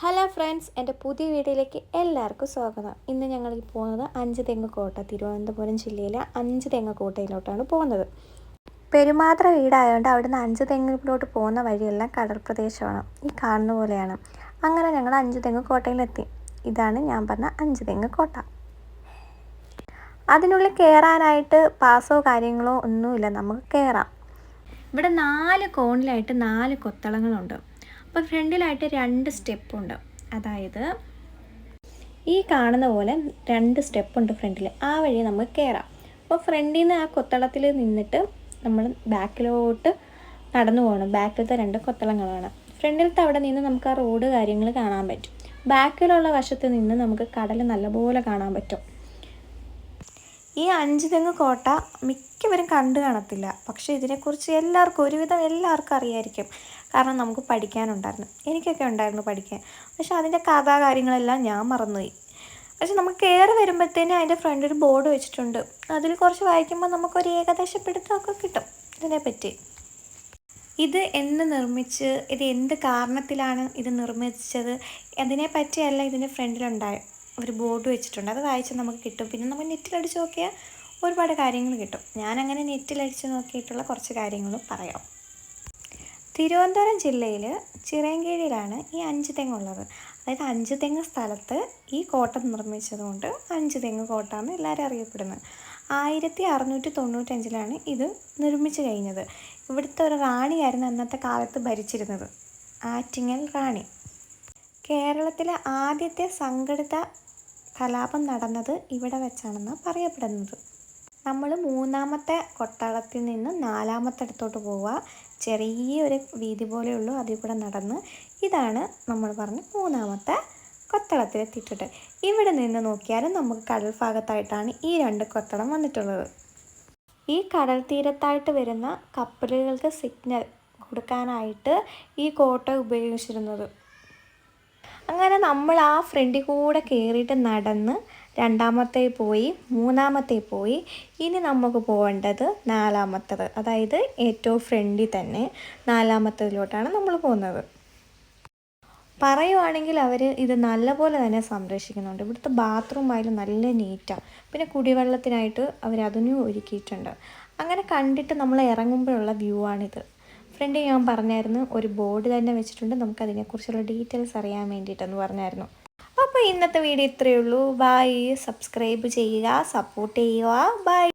Hello friends എന്റെ പുതിയ വീഡിയോയിലേക്ക് എല്ലാവർക്കും സ്വാഗതം. ഇന്ന് ഞങ്ങൾ പോകുന്നത് അഞ്ച് തെങ്ങ് കോട്ട തിരുവനന്തപുരം ജില്ലയിലെ അഞ്ച് തെങ്ങ് കോട്ടയിലോട്ടാണ് പോകുന്നത്. പെരുമാത്ര വീടായതുകൊണ്ട് അവിടുന്ന് അഞ്ച് തെങ്ങിലോട്ട് പോകുന്ന വഴിയെല്ലാം കടൽ പ്രദേശമാണ്. ഈ കാണുന്ന പോലെയാണ്. അങ്ങനെ ഞങ്ങൾ അഞ്ച് തെങ്ങ് കോട്ടയിലെത്തി ഇതാണ് ഞാൻ പറഞ്ഞ അഞ്ച് തെങ്ങ് കോട്ട അതിനുള്ളിൽ കയറാനായിട്ട് പാസോ കാര്യങ്ങളോ ഒന്നുമില്ല. നമുക്ക് കയറാം ഇവിടെ നാല് കോണിലായിട്ട് നാല് കൊത്തളങ്ങളുണ്ട്. അപ്പോൾ ഫ്രണ്ടിലായിട്ട് രണ്ട് സ്റ്റെപ്പുണ്ട്. അതായത് ഈ കാണുന്ന പോലെ രണ്ട് സ്റ്റെപ്പുണ്ട് ഫ്രണ്ടിൽ ആ വഴി നമ്മൾ കയറാം അപ്പോൾ ഫ്രണ്ടിൽ നിന്ന് ആ കൊത്തളത്തിൽ നിന്നിട്ട് നമ്മൾ ബാക്കിലോട്ട് നടന്നു പോകണം. ബാക്കിലത്തെ രണ്ട് കൊത്തളങ്ങളാണ്. ഫ്രണ്ടിലത്തെ അവിടെ നിന്ന് നമുക്ക് ആ റോഡ് കാര്യങ്ങൾ കാണാൻ പറ്റും. ബാക്കിലുള്ള വശത്ത് നിന്ന് നമുക്ക് കടൽ നല്ലപോലെ കാണാൻ പറ്റും. ഈ അഞ്ച് തെങ്ങ് കോട്ട മിക്കവരും കണ്ടു കാണത്തില്ല. പക്ഷേ ഇതിനെക്കുറിച്ച് എല്ലാവർക്കും ഒരുവിധം എല്ലാവർക്കും അറിയായിരിക്കും. കാരണം നമുക്ക് പഠിക്കാനുണ്ടായിരുന്നു. എനിക്കൊക്കെ ഉണ്ടായിരുന്നു പഠിക്കാൻ. പക്ഷെ അതിന്റെ കഥാ കാര്യങ്ങളെല്ലാം ഞാൻ മറന്നുപോയി. പക്ഷെ നമുക്ക് കയറി വരുമ്പോഴത്തേനും അതിന്റെ ഫ്രണ്ടിൽ ഒരു ബോർഡ് വെച്ചിട്ടുണ്ട്. അതിൽ കുറച്ച് വായിക്കുമ്പോൾ നമുക്കൊരു ഏകദേശ പിടുത്തമൊക്കെ കിട്ടും ഇതിനെപ്പറ്റി. ഇത് എന്ന് നിർമ്മിച്ച് ഇത് എന്ത് കാരണത്തിലാണ് ഇത് നിർമ്മിച്ചത്? അതിനെപ്പറ്റിയല്ല ഇതിന്റെ ഫ്രണ്ടിലുണ്ടായ ഒരു ബോർഡ് വെച്ചിട്ടുണ്ട്. അത് വായിച്ച് നമുക്ക് കിട്ടും. പിന്നെ നമ്മൾ നെറ്റിലടിച്ച് നോക്കിയാൽ ഒരുപാട് കാര്യങ്ങൾ കിട്ടും. ഞാനങ്ങനെ നെറ്റിലടിച്ച് നോക്കിയിട്ടുള്ള കുറച്ച് കാര്യങ്ങളും പറയാം. തിരുവനന്തപുരം ജില്ലയിൽ ചിറയൻകീഴിലാണ് ഈ അഞ്ച് തെങ്ങുള്ളത് അതായത് അഞ്ച് തെങ്ങ് സ്ഥലത്ത് ഈ കോട്ട നിർമ്മിച്ചതുകൊണ്ട് അഞ്ച് തെങ്ങ് കോട്ട എന്ന് എല്ലാവരും അറിയപ്പെടുന്നത്. ആയിരത്തി അറുന്നൂറ്റി തൊണ്ണൂറ്റഞ്ചിലാണ് ഇത് നിർമ്മിച്ചു കഴിഞ്ഞത്. ഇവിടുത്തെ ഒരു റാണിയായിരുന്നു അന്നത്തെ കാലത്ത് ഭരിച്ചിരുന്നത്. ആറ്റിങ്ങൽ റാണി. കേരളത്തിലെ ആദ്യത്തെ സംഘടിത കലാപം നടന്നത് ഇവിടെ വെച്ചാണെന്ന് പറയപ്പെടുന്നത്. നമ്മൾ മൂന്നാമത്തെ കൊട്ടാളത്തിൽ നിന്ന് നാലാമത്തെ അടുത്തോട്ട് പോവുക ചെറിയൊരു വീതി പോലെയുള്ളൂ അതിൽ കൂടെ നടന്ന്. ഇതാണ് നമ്മൾ പറഞ്ഞ മൂന്നാമത്തെ കൊത്തളത്തിലെത്തിയിട്ടുണ്ട് ഇവിടെ നിന്ന് നോക്കിയാലും നമുക്ക് കടൽ ഭാഗത്തായിട്ടാണ് ഈ രണ്ട് കൊത്തളം വന്നിട്ടുള്ളത്. ഈ കടൽ തീരത്തായിട്ട് വരുന്ന കപ്പലുകൾക്ക് സിഗ്നൽ കൊടുക്കാനായിട്ട് ഈ കോട്ട ഉപയോഗിച്ചിരുന്നത്. അങ്ങനെ നമ്മൾ ആ ഫ്രണ്ടിൽ കൂടെ കയറിയിട്ട് നടന്ന് രണ്ടാമത്തെ പോയി മൂന്നാമത്തെ പോയി. ഇനി നമുക്ക് പോകേണ്ടത് നാലാമത്തത്. അതായത് ഏറ്റവും ഫ്രണ്ടിൽ തന്നെ നാലാമത്തതിലോട്ടാണ് നമ്മൾ പോകുന്നത്. പറയുവാണെങ്കിൽ അവർ ഇത് നല്ലപോലെ തന്നെ സംരക്ഷിക്കുന്നുണ്ട്. ഇവിടുത്തെ ബാത്റൂം ആയാലും നല്ല നീറ്റാണ് പിന്നെ കുടിവെള്ളത്തിനായിട്ട് അവർ അതിനും ഒരുക്കിയിട്ടുണ്ട്. അങ്ങനെ കണ്ടിട്ട് നമ്മൾ ഇറങ്ങുമ്പോഴുള്ള വ്യൂ ആണിത്. ഫ്രണ്ട് ഞാൻ പറഞ്ഞായിരുന്നു ഒരു ബോർഡ് തന്നെ വെച്ചിട്ടുണ്ട്. നമുക്ക് അതിനെക്കുറിച്ചുള്ള ഡീറ്റെയിൽസ് അറിയാൻ വേണ്ടിയിട്ടെന്ന് പറഞ്ഞായിരുന്നു. അപ്പോൾ ഇന്നത്തെ വീഡിയോ ഇത്രയേ ഉള്ളൂ. ബൈ സബ്സ്ക്രൈബ് ചെയ്യുക സപ്പോർട്ട് ചെയ്യുക. ബൈ